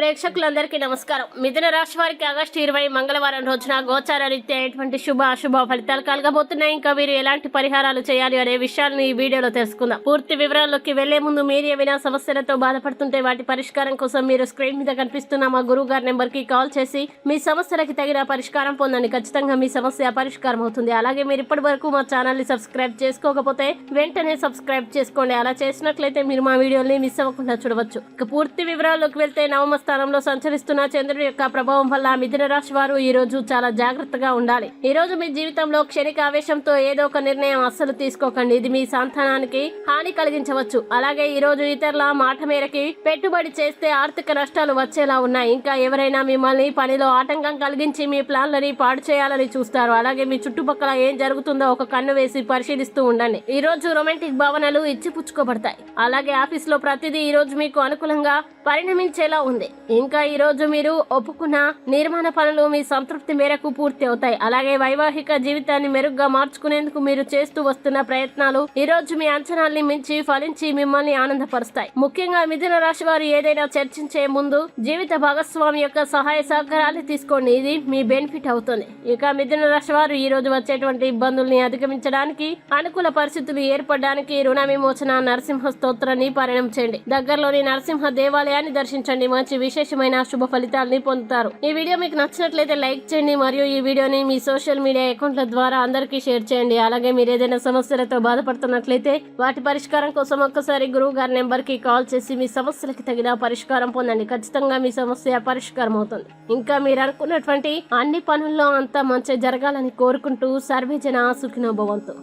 ప్రేక్షకులందరికీ నమస్కారం. మిథున రాశి వారికి ఆగస్టు ఇరవై మంగళవారం రోజున గోచార రీత్యా ఎటువంటి శుభ అశుభ ఫలితాలు కలగబోతున్నాయి? ఇంకా వీరు ఎలాంటి పరిహారాలు చేయాలి అనే విషయాలను ఈ వీడియోలో తెలుసుకుందాం. పూర్తి వివరాల్లోకి వెళ్ళే ముందు మీరు ఏమైనా సమస్యలతో బాధపడుతుంటే వాటి పరిష్కారం కోసం మీరు స్క్రీన్ మీద కనిపిస్తున్న మా గురువు గారి నెంబర్కి కాల్ చేసి మీ సమస్యలకి తగిన పరిష్కారం పొందండి. ఖచ్చితంగా మీ సమస్య పరిష్కారం అవుతుంది. అలాగే మీరు ఇప్పటి వరకు మా ఛానల్ని సబ్స్క్రైబ్ చేసుకోకపోతే వెంటనే సబ్స్క్రైబ్ చేసుకోండి. అలా చేసినట్లయితే మీరు మా వీడియోని మిస్ అవ్వకుండా చూడవచ్చు. ఇక పూర్తి వివరాల్లోకి వెళ్తే నవమస్త స్థానంలో సంచరిస్తున్న చంద్రుడి యొక్క ప్రభావం వల్ల మిథున రాశి వారు ఈ రోజు చాలా జాగ్రత్తగా ఉండాలి. ఈ రోజు మీ జీవితంలో క్షణిక ఆవేశంతో ఏదో ఒక నిర్ణయం అస్సలు తీసుకోకండి. ఇది మీ సంతానానికి హాని కలిగించవచ్చు. అలాగే ఈ రోజు ఇతరుల మాట మేరకి పెట్టుబడి చేస్తే ఆర్థిక నష్టాలు వచ్చేలా ఉన్నాయి. ఇంకా ఎవరైనా మిమ్మల్ని పనిలో ఆటంకం కలిగించి మీ ప్లాన్లని పాడు చేయాలని చూస్తారు. అలాగే మీ చుట్టుపక్కల ఏం జరుగుతుందో ఒక కన్ను వేసి పరిశీలిస్తూ ఉండండి. ఈ రోజు రొమాంటిక్ భావనలు ఇచ్చిపుచ్చుకోబడతాయి. అలాగే ఆఫీస్లో ప్రతిదీ ఈ రోజు మీకు అనుకూలంగా పరిణమించేలా ఉంది. ఇంకా ఈ రోజు మీరు ఒప్పుకున్న నిర్మాణ పనులు మీ సంతృప్తి మేరకు పూర్తి అవుతాయి. అలాగే వైవాహిక జీవితాన్ని మెరుగ్గా మార్చుకునేందుకు మీరు చేస్తూ వస్తున్న ప్రయత్నాలు ఈ రోజు మీ అంచనాల్ని మించి ఫలించి మిమ్మల్ని ఆనందపరుస్తాయి. ముఖ్యంగా మిథున రాశి వారు ఏదైనా చర్చించే ముందు జీవిత భాగస్వామి యొక్క సహాయ సహకారాలు తీసుకోండి. ఇది మీ బెనిఫిట్ అవుతుంది. ఇక మిథున రాశి వారు ఈ రోజు వచ్చేటువంటి ఇబ్బందుల్ని అధిగమించడానికి అనుకూల పరిస్థితులు ఏర్పడడానికి రుణ విమోచన నరసింహ స్తోత్రాన్ని పారాయణం చేయండి. దగ్గరలోని నరసింహ దేవాలయాన్ని దర్శించండి. మంచి విషయం విశేషమైన శుభ ఫలితాలని పొందుతారు. ఈ వీడియో మీకు నచ్చినట్లయితే లైక్ చేయండి మరియు ఈ వీడియోని మీ సోషల్ మీడియా అకౌంట్ల ద్వారా అందరికీ షేర్ చేయండి. అలాగే మీరు ఏదైనా సమస్యలతో బాధపడుతున్నట్లయితే వాటి పరిష్కారం కోసం ఒక్కసారి గురువు గారి నెంబర్కి కాల్ చేసి మీ సమస్యలకి తగిన పరిష్కారం పొందండి. ఖచ్చితంగా మీ సమస్య పరిష్కారం అవుతుంది. ఇంకా మీరు అనుకున్నటువంటి అన్ని పనుల్లో అంతా మంచి జరగాలని కోరుకుంటూ సర్వేజన సుఖినోభవంతు